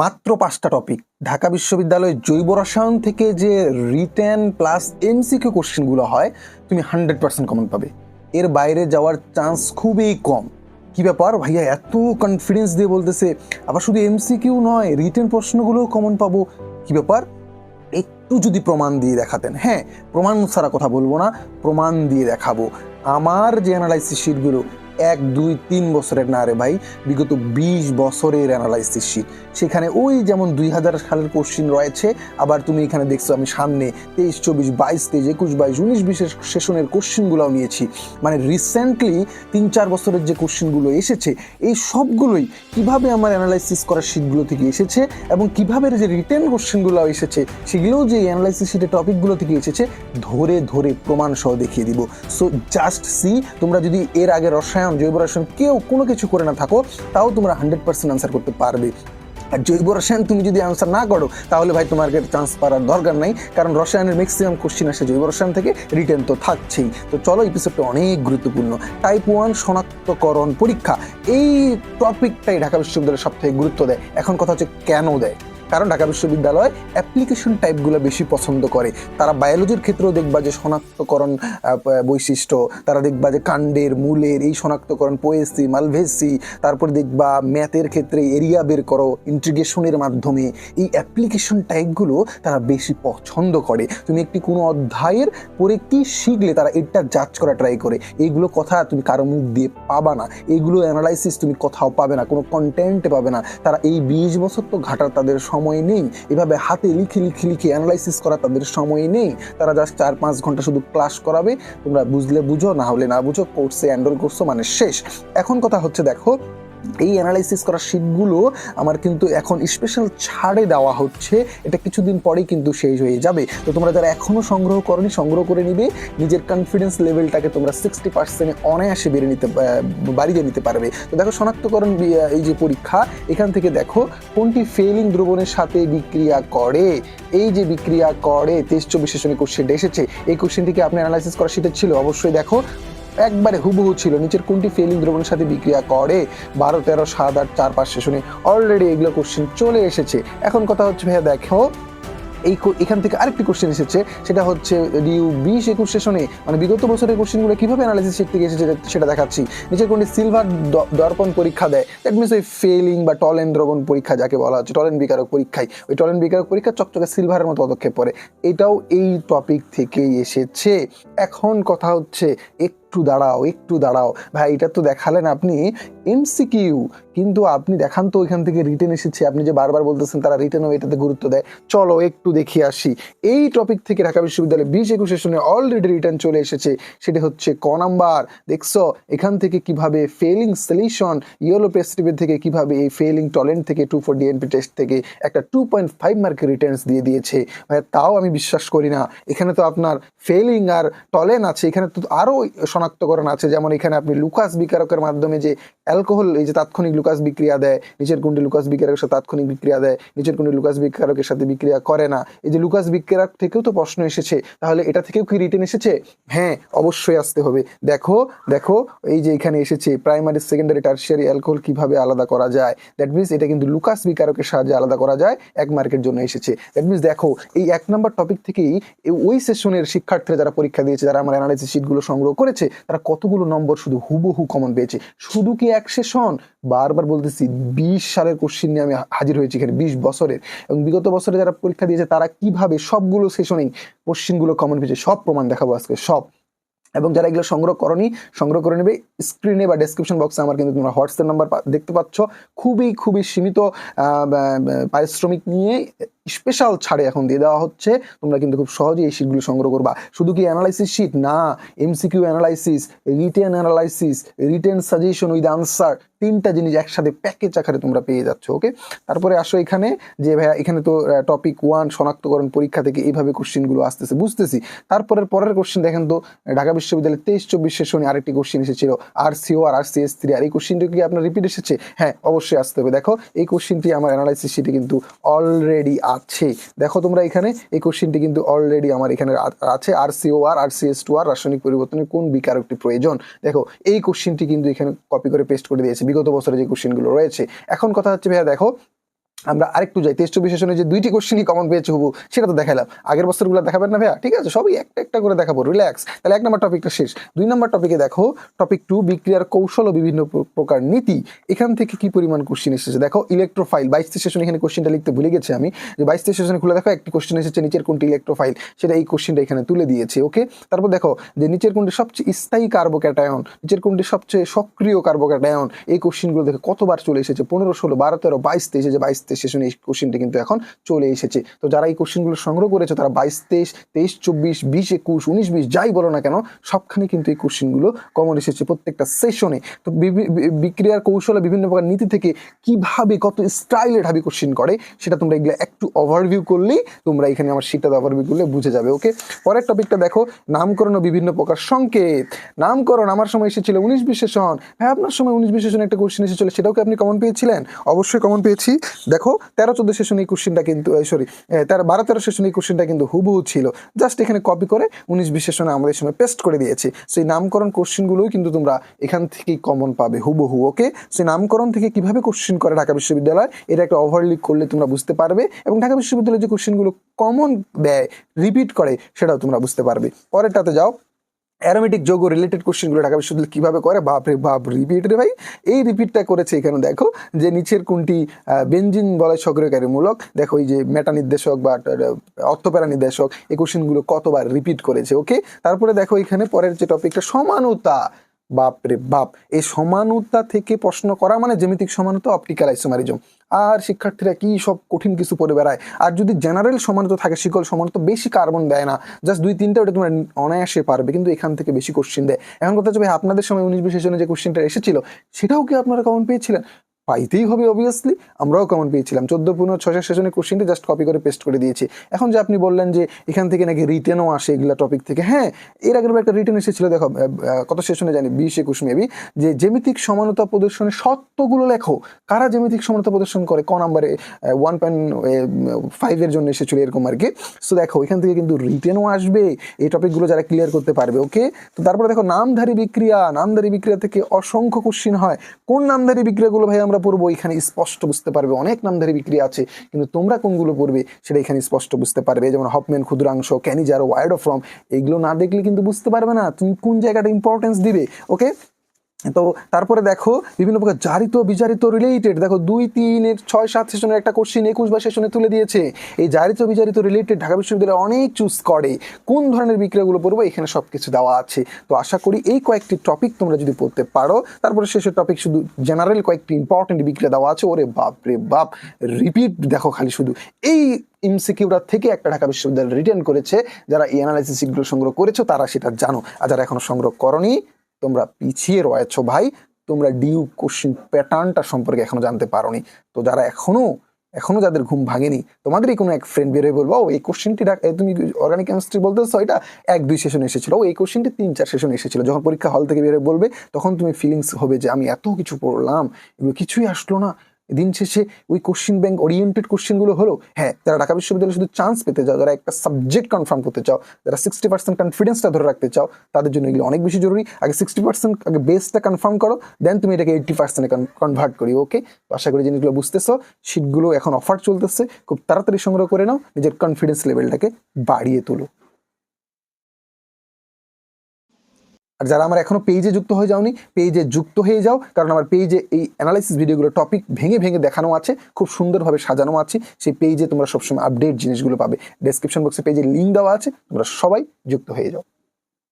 মাত্র পাঁচটা টপিক ঢাকা বিশ্ববিদ্যালয়ে জৈব রসায়ন থেকে যে রিটেন প্লাস এমসিকিউ কোশ্চেনগুলো হয়, তুমি হান্ড্রেড পার্সেন্ট কমন পাবে। এর বাইরে যাওয়ার চান্স খুবই কম। কি ব্যাপার? ভাইয়া, এত কনফিডেন্স দিয়ে বলতেছে, আবার শুধু এমসিকিউ নয় রিটেন প্রশ্নগুলোও কমন পাবো। কি ব্যাপার? একটু যদি প্রমাণ দিয়ে দেখাতেন। হ্যাঁ প্রমাণ ছাড়া কথা বলব না, প্রমাণ দিয়ে দেখাবো। আমার যে অ্যানালাইসিস শিটগুলো এক, দুই, তিন বছরের না রে ভাই, বিগত বিশ বছরের অ্যানালাইসিস শিট সেখানে ওই যেমন দুই হাজার সালের কোশ্চিন রয়েছে, আবার তুমি এখানে দেখছ আমি সামনে তেইশ, চব্বিশ, বাইশ, তেইশ, একুশ, বাইশ, উনিশ, বিশের সেশনের কোশ্চিনগুলোও নিয়েছি। মানে রিসেন্টলি তিন, চার বছরের যে কোশ্চিনগুলো এসেছে, এই সবগুলোই কীভাবে আমার অ্যানালাইসিস করার শিটগুলো থেকে এসেছে এবং কীভাবে যে রিটেন কোশ্চিনগুলো এসেছে, সেগুলোও যে অ্যানালাইসিস শিটের টপিকগুলো থেকে এসেছে, ধরে ধরে প্রমাণ সহ দেখিয়ে দিব। সো জাস্ট সি তোমরা যদি এর আগে রসায়ন জৈব রসায়ন কেউ কোনো কিছু করে না থাকো, তাও তোমরা হান্ড্রেড পার্সেন্ট আনসার করতে পারবে। আর জৈব রসায়ন তুমি যদি আনসার না করো, তাহলে ভাই তোমার চান্স পাওয়ার দরকার নাই, কারণ রসায়নের ম্যাক্সিমাম কোশ্চিন আসে জৈব রসায়ন থেকে রিটার্ন তো থাকছেই। তো চলো এপিসোডটা অনেক গুরুত্বপূর্ণ। টাইপ ওয়ান শনাক্তকরণ পরীক্ষা, এই টপিকটাই ঢাকা বিশ্ববিদ্যালয় সব থেকে গুরুত্ব দেয়। এখন কথা হচ্ছে কেন দেয়? কারণ ঢাকা বিশ্ববিদ্যালয় অ্যাপ্লিকেশন টাইপগুলো বেশি পছন্দ করে। তারা বায়োলজির ক্ষেত্রেও দেখবা যে শনাক্তকরণ বৈশিষ্ট্য, তারা দেখবা যে কাণ্ডের, মূলের, এই শনাক্তকরণ পোয়েসি মালভেসি তারপর দেখবা ম্যাথের ক্ষেত্রে এরিয়া বের করো ইন্টিগ্রেশনের মাধ্যমে। এই অ্যাপ্লিকেশন টাইপগুলো তারা বেশি পছন্দ করে। তুমি একটি কোনো অধ্যায়ের পরে কি শিখলে তারা এটা জাজ করা ট্রাই করে। এইগুলো কথা তুমি কারও মুখ দিয়ে পাবা না। এইগুলো অ্যানালাইসিস তুমি কোথাও পাবে না, কোনো কন্টেন্ট পাবে না। তারা এই বিশ বছর তো ঘাটার তাদের সময় নেই। এভাবে হাতে লিখে লিখে লিখে অ্যানালাইসিস করা তাদের সময় নেই। তারা জাস্ট চার, পাঁচ ঘণ্টা শুধু ক্লাস করাবে। তোমরা বুঝলে বুঝো, না হলে না বুঝো কোর্সে অ্যান্ডল করছ মানে শেষ। এখন কথা হচ্ছে, দেখো এই অ্যানালাইসিস করা শিটগুলো আমার কিন্তু এখন স্পেশাল ছাড়ে দেওয়া হচ্ছে। এটা কিছুদিন পরেই কিন্তু শেষ হয়ে যাবে। তো তোমরা যারা এখনও সংগ্রহ করনি, সংগ্রহ করে নিবে। নিজের কনফিডেন্স লেভেলটাকে তোমরা সিক্সটি পার্সেন্টে অনায়াসে বেড়ে নিতে বাড়িয়ে নিতে পারবে। তো দেখো শনাক্তকরণ এই যে পরীক্ষা, এখান থেকে দেখো কোনটি ফেলিং দ্রবণের সাথে বিক্রিয়া করে। এই যে বিক্রিয়া করে, তেইশ চব্বিশ কোশ্চেনটা এসেছে। এই কোশ্চেনটিকে আপনি অ্যানালাইসিস করা শিটের ছিল? অবশ্যই দেখো। একবারে হুবহু ছিল। নিচের কোনটি ফেলিং দ্রবণের সাথে বিক্রিয়া করে? বারো, তেরো, সাত, আট, চার, পাঁচ সেশনে অলরেডি এগুলো কোশ্চেন চলে এসেছে। এখন কথা হচ্ছে, ভাইয়া দেখো, এই এখান থেকে আরেকটি কোশ্চেন এসেছে, সেটা হচ্ছে ডিউ বিশ একুশ সেশনে মানে বিগত বছরের কোশ্চেনগুলো কীভাবে অ্যানালাইসিস শিখতে সেটা- সেটা দেখাচ্ছি। নিচের কোনটি সিলভার দর্পণ পরীক্ষা দেয়? দ্যাট মিনস ওই ফেলিং বা টলেন দ্রবণ পরীক্ষা যাকে বলা হচ্ছে টলেন বিকারক পরীক্ষায়। ওই টলেন বিকারক পরীক্ষা চকচকে সিলভারের মতো পদক্ষেপ পড়ে এটাও এই টপিক থেকেই এসেছে। এখন কথা হচ্ছে একটু দাঁড়াও একটু দাঁড়াও। ভাই, এটা তো দেখালেন আপনি এমসিকিউ কিন্তু আপনি দেখান তো ওইখান থেকে রিটেন এসেছে। আপনি যে বারবার বলতেছেন তারা রিটেনও এটাতে গুরুত্ব দেয়। চলো একটু দেখে আসি। এই টপিক থেকে ঢাকা বিশ্ববিদ্যালয়ে বিশ একুশ সেশনে অলরেডি রিটার্ন চলে এসেছে। সেটি হচ্ছে ক নাম্বার। দেখছ, এখান থেকে কীভাবে ফেলিং সলিউশন ইয়েলো প্রেসটিভের থেকে কীভাবে এই ফেলিং টলেন্ট থেকে টু ফোর ডিএনপি টেস্ট থেকে একটা টু পয়েন্ট ফাইভ মার্কের রিটার্নস দিয়ে দিয়েছে। ভাই তাও আমি বিশ্বাস করি না। এখানে তো আপনার ফেলিং আর টলেন আছে। এখানে তো আরও শনাক্তকরণ আছে যেমন এখানে আপনি লুকাস বিকারকের মাধ্যমে যে অ্যালকোহল, এই যে তাৎক্ষণিক লুকাস বিক্রিয়া দেয়, নিচের কোনটি লুকাস বিক্রিয়ার সাথে তাৎক্ষণিক বিক্রিয়া দেয়, নিচের কোনটি লুকাস বিক্রিয়ারকের সাথে বিক্রিয়া করে না। এই যে লুকাস বিক্রিয়ার থেকেও তো প্রশ্ন এসেছে, তাহলে এটা থেকেও কি রিটেন এসেছে? হ্যাঁ অবশ্যই আসতে হবে। দেখো দেখো, এই যে এখানে এসেছে, প্রাইমারি, সেকেন্ডারি, টার্সিয়ারি অ্যালকোহল কীভাবে আলাদা করা যায়? দ্যাট মিনস এটা কিন্তু লুকাস বিকারকের সাহায্যে আলাদা করা যায়, এক মার্কের জন্য এসেছে। দ্যাট মিনস দেখো, এই এক নম্বর টপিক থেকেই ওই সেশনের শিক্ষার্থীরা যারা পরীক্ষা দিয়েছে, যারা আমার অ্যানালাইসিস শিটগুলো সংগ্রহ করেছে, তারা কতগুলো নম্বর শুধু হুবহু কমন পেয়েছে? শুধু কি এক সেশন বারবার বলতেছি, বিশ সালের কোশ্চিন নিয়ে আমি হাজির হয়েছি এখানে, বিশ বছরের। এবং বিগত বছরে যারা পরীক্ষা দিয়েছে, তারা কীভাবে সবগুলো সেশনেই কোশ্চিনগুলো কমন পেয়েছে, সব প্রমাণ দেখাবো আজকে, সব। এবং যারা এগুলো সংগ্রহ করনি, সংগ্রহ করে নেবে স্ক্রিনে বা ডেসক্রিপশন বক্সে আমার কিন্তু তোমরা হোয়াটসঅ্যাপ নাম্বার দেখতে পাচ্ছ। খুবই খুবই সীমিত পারিশ্রমিক নিয়ে স্পেশাল ছাড়ে এখন দিয়ে দেওয়া হচ্ছে। তোমরা কিন্তু খুব সহজেই এই শিটগুলো সংগ্রহ করবা। শুধু কি অ্যানালাইসিস শিট না। MCQ analysis written analysis written suggestion with answer তিনটা জিনিস একসাথে প্যাকেজ আকারে তোমরা পেয়ে যাচ্ছ ওকে তারপরে আসো এখানে যে, ভাইয়া, এখানে তো টপিক ওয়ান শনাক্তকরণ পরীক্ষা থেকে এইভাবে কোশ্চেনগুলো আসতেছে, বুঝতেছি। তারপরের পরের কোশ্চেন দেখেন তো, ঢাকা বিশ্ববিদ্যালয়ের তেইশ চব্বিশ সেশনে আরেকটি কোশ্চেন এসেছিল R CO R R C S three আর এই কোশ্চেনটা কি আপনার রিপিট এসেছে? হ্যাঁ অবশ্যই আসতে হবে। দেখো, এই কোশ্চেনটি আমার অ্যানালাইসিস শিটে কিন্তু অলরেডি আছে। দেখো তোমরা এখানে, এই কোশ্চেনটি কিন্তু অলরেডি আমার এখানে আছে। R CO R R C S two আর রাসায়নিক পরিবর্তনের কোন বিকারকটি প্রয়োজন? দেখো, এই কোশ্চেনটি কিন্তু এখানে কপি করে পেস্ট করে দিয়েছে। বিগত বছরে যে কোশ্চেনগুলো রয়েছে। এখন কথা হচ্ছে, ভাইয়া দেখো আমরা আরেকটু যাই। তেষ্ট বিশেষণে যে দুইটি কোশ্চেনই কমন পেয়েছে হবু, সেটা তো দেখালাম। আগের বছরগুলো দেখাবেন না ভাইয়া? ঠিক আছে? সবই একটা একটা করে দেখাবো। রিল্যাক্স তাহলে এক নম্বর টপিকটা শেষ। দুই নম্বর টপিকে দেখো টপিক টু বিক্রিয়ার কৌশল ও বিভিন্ন প্রকার নীতি। এখান থেকে কি পরিমাণ কোশ্চেন এসেছে? দেখো ইলেকট্রোফাইল বাইশ সেশন এখানে কোশ্চেনটা লিখতে ভুলে গেছি আমি। যে বাইশ সেশনে খুলে দেখো, একটি কোশ্চেন এসেছে, নিচের কোনটি ইলেকট্রোফাইল সেটা এই কোশ্চেনটা এখানে তুলে দিয়েছে ওকে তারপর দেখো, যে নিচের কোনটি সবচেয়ে স্থায়ী কার্বোক্যাটায়ন নিচের কোনটি সবচেয়ে সক্রিয় কার্বোক্যাটায়ন এই কোশ্চেনগুলো দেখে, কতবার চলে এসেছে? পনেরো, ষোলো, বারো, তেরো, বাইশ তেইশে যে বাইশ তেইশ এই কোশ্চেনটা কিন্তু এখন চলে এসেছে। তো যারা এই কোশ্চেনগুলো সংগ্রহ করেছে, তারা বাইশ তেইশ তেইশ, চব্বিশ, বিশ, একুশ, উনিশ, বিশ, যাই বলো না কেন, সবখানে কিন্তু এই কোশ্চেনগুলো কমন এসেছে প্রত্যেকটা সেশনে তো বিক্রিয়ার কৌশলে বিভিন্ন প্রকার নীতি থেকে কীভাবে কত স্টাইলে ঢাবি কোশ্চেন করে, সেটা তোমরা এগুলো একটু ওভারভিউ করলেই তোমরা এখানে আমার শীতটা ওভারভিউ করলে বুঝে যাবে ওকে পরের টপিকটা দেখো, নামকরণ বিভিন্ন প্রকার সংকেত। নামকরণ আমার সময় এসেছিল উনিশ বিশেষণ। হ্যাঁ আপনার সময় উনিশ বিশেষণ একটা কোশ্চেন এসেছিল, সেটাও কি আপনি কমন পেয়েছিলেন? অবশ্যই কমন পেয়েছি। দেখো, তেরো, চোদ্দ সেশন এই কোশ্চেনটা কিন্তু সরি তেরো, বারো, তেরো সেশন এই কোশ্চেনটা কিন্তু হুবহু ছিল। জাস্ট এখানে কপি করে উনিশ বিশেষণে আমাদের সময় পেস্ট করে দিয়েছি। সেই নামকরণ কোশ্চেনগুলোই কিন্তু তোমরা এখান থেকেই কমন পাবে হুবহু ওকে সেই নামকরণ থেকে কীভাবে কোশ্চেন করে ঢাকা বিশ্ববিদ্যালয়, এটা একটা ওভারলিক করলে তোমরা বুঝতে পারবে এবং ঢাকা বিশ্ববিদ্যালয়ের যে কোশ্চেনগুলো কমন দেয় রিপিট করে, সেটাও তোমরা বুঝতে পারবে। পরেরটাতে যাও। অ্যারোমেটিক যোগ রিলেটেড কোশ্চেনগুলো ঢাকা বিশ্ববিদ্যালয় কীভাবে করে? বাপ রে বাপ রিপিট রে ভাই। এই রিপিটটা করেছে এখানে দেখো, যে নিচের কোনটি বেঞ্জিন বলায় সক্রিয়কারীমূলক, দেখো এই যে মেটা নির্দেশক বা অর্থপ্যারা নির্দেশক, এই কোশ্চেনগুলো কতবার রিপিট করেছে ওকে তারপরে দেখো এখানে পরের যে টপিকটা সমানতা। বাপ রে বাপ। এই সমানতা থেকে প্রশ্ন করা মানে জ্যামিতিক সমানতা অপটিক্যাল আইসোমারিজম আর শিক্ষার্থীরা কি সব কঠিন কিছু পড়ে বেড়ায়? আর যদি জেনারেল সমানতা থাকে, শিকল সমানতা বেশি কার্বন দেয় না জাস্ট দুই তিনটা ওটা তোমরা অনায়াসে পারবে, কিন্তু এখান থেকে বেশি কোশ্চিন দেয়। এখন কথা হচ্ছে ভাই, আপনাদের সময় উনিশ বিশেষণে যে কোশ্চিনটা এসেছিল, সেটাও কি আপনারা কমন পেয়েছিলেন? পাইতেই হবে অবভিয়াসলি আমরাও কমন পেয়েছিলাম। চোদ্দ, পনেরো, ছয় সেশনের কোশ্চেনটি জাস্ট কপি করে পেস্ট করে দিয়েছি। এখন যে আপনি বললেন যে এখান থেকে নাকি রিটেনও আসে এগুলা টপিক থেকে হ্যাঁ এর আগের একটা রিটেন এসেছিল, দেখো কত সেশনে জানি, বিশ, একুশ মেবি যে জ্যামিতিক সমানতা প্রদর্শনের সত্যগুলো লেখো। কারা জ্যামিতিক সমানতা প্রদর্শন করে? ক নাম্বারে ওয়ান পয়েন্ট ফাইভের জন্য এসেছিল এরকম আর কি। সো দেখো, এখান থেকে কিন্তু রিটেনও আসবে, এই টপিকগুলো যারা ক্লিয়ার করতে পারবে ওকে তো তারপরে দেখো, নামধারী বিক্রিয়া নামধারী বিক্রিয়া থেকে অসংখ্য কোশ্চিন হয়। কোন নামধারী বিক্রিয়াগুলো ভাই আমরা পড়ব, এখানে স্পষ্ট বুঝতে পারবে। অনেক নামধারী বিক্রি আছে, কিন্তু তোমরা কোনগুলো পড়বে সেটা এখানে স্পষ্ট বুঝতে পারবে। যেমন হপম্যান ক্ষুদ্রাংশ ক্যানিজার ওয়ার্ড ফ্রম এগুলো না দেখলে কিন্তু বুঝতে পারবে না তুমি কোন জায়গাটা ইম্পর্টেন্স দিবে ওকে তো তারপরে দেখো বিভিন্ন প্রকার জারিত, বিজারিত রিলেটেড দেখো দুই তিনের ছয়, সাত সেশনের একটা কোশ্চিন একুশ বা সেশনে তুলে দিয়েছে। এই জারিত, বিজারিত রিলেটেড ঢাকা বিশ্ববিদ্যালয় অনেক চুজ করে। কোন ধরনের বিক্রিয়াগুলো পড়ব? এখানে সব কিছু দেওয়া আছে। তো আশা করি এই কয়েকটি টপিক তোমরা যদি পড়তে পারো, তারপরে শেষের টপিক শুধু জেনারেল কয়েকটি ইম্পর্টেন্ট বিক্রিয়া দেওয়া আছে। ওরে বাপ রে বাপ! রিপিট দেখো খালি শুধু। এই এমসিকিউরা থেকে একটা ঢাকা বিশ্ববিদ্যালয় রিটার্ন করেছে। যারা এই অ্যানালাইসিসগুলো সংগ্রহ করেছ, তারা সেটা জানো। আর যারা এখনও সংগ্রহ করনি তোমরা পিছিয়ে রয়েছো ভাই। তোমরা ডিউ কোশ্চিন প্যাটার্নটা সম্পর্কে এখনও জানতে পারোনি। তো যারা এখনও এখনও যাদের ঘুম ভাঙেনি, তোমাদেরই কোনো এক ফ্রেন্ড বেরোয় বলব, ও, এই কোশ্চেনটি তুমি অর্গানিক কেমিস্ট্রি বলতেছো, এটা এক, দুই সেশন এসেছিল। ও, এই কোশ্চেনটি তিন, চার সেশন এসেছিল। যখন পরীক্ষা হল থেকে বেরোয় বলবে, তখন তুমি ফিলিংস হবে যে, আমি এত কিছু পড়লাম, এগুলো কিছুই আসলো না। দিন শেষে ওই কোশ্চিন ব্যাংক ওরিয়েন্টেড কোশ্চেনগুলো হলো হ্যাঁ যারা ঢাকা বিশ্ববিদ্যালয়ে শুধু চান্স পেতে চাও, যারা একটা সাবজেক্ট কনফার্ম করতে চাও, যারা সিক্সটি পার্সেন্ট কনফিডেন্সটা ধরে রাখতে চাও, তাদের জন্য এগুলো অনেক বেশি জরুরি। আগে সিক্সটি পার্সেন্ট আগে বেসটা কনফার্ম করো দেন তুমি এটাকে এইটটি পার্সেন্টে কনভার্ট করি ওকে তো আশা করি জিনিসগুলো বুঝতেছো। শীটগুলো এখন অফার চলতেছে, খুব তাড়াতাড়ি সংগ্রহ করে নাও, নিজের কনফিডেন্স লেভেলটাকে বাড়িয়ে তোলো। আর যারা আমার এখনও পেজে যুক্ত হয়ে যাওনি পেজে যুক্ত হয়ে যাও, কারণ আমার পেজে এই অ্যানালাইসিস ভিডিওগুলো টপিক ভেঙে ভেঙে দেখানো আছে, খুব সুন্দরভাবে সাজানো আছে, সেই পেজে তোমরা সবসময় আপডেট জিনিসগুলো পাবে। ডেসক্রিপশন বক্সে পেজে লিঙ্ক দেওয়া আছে, তোমরা সবাই যুক্ত হয়ে যাও।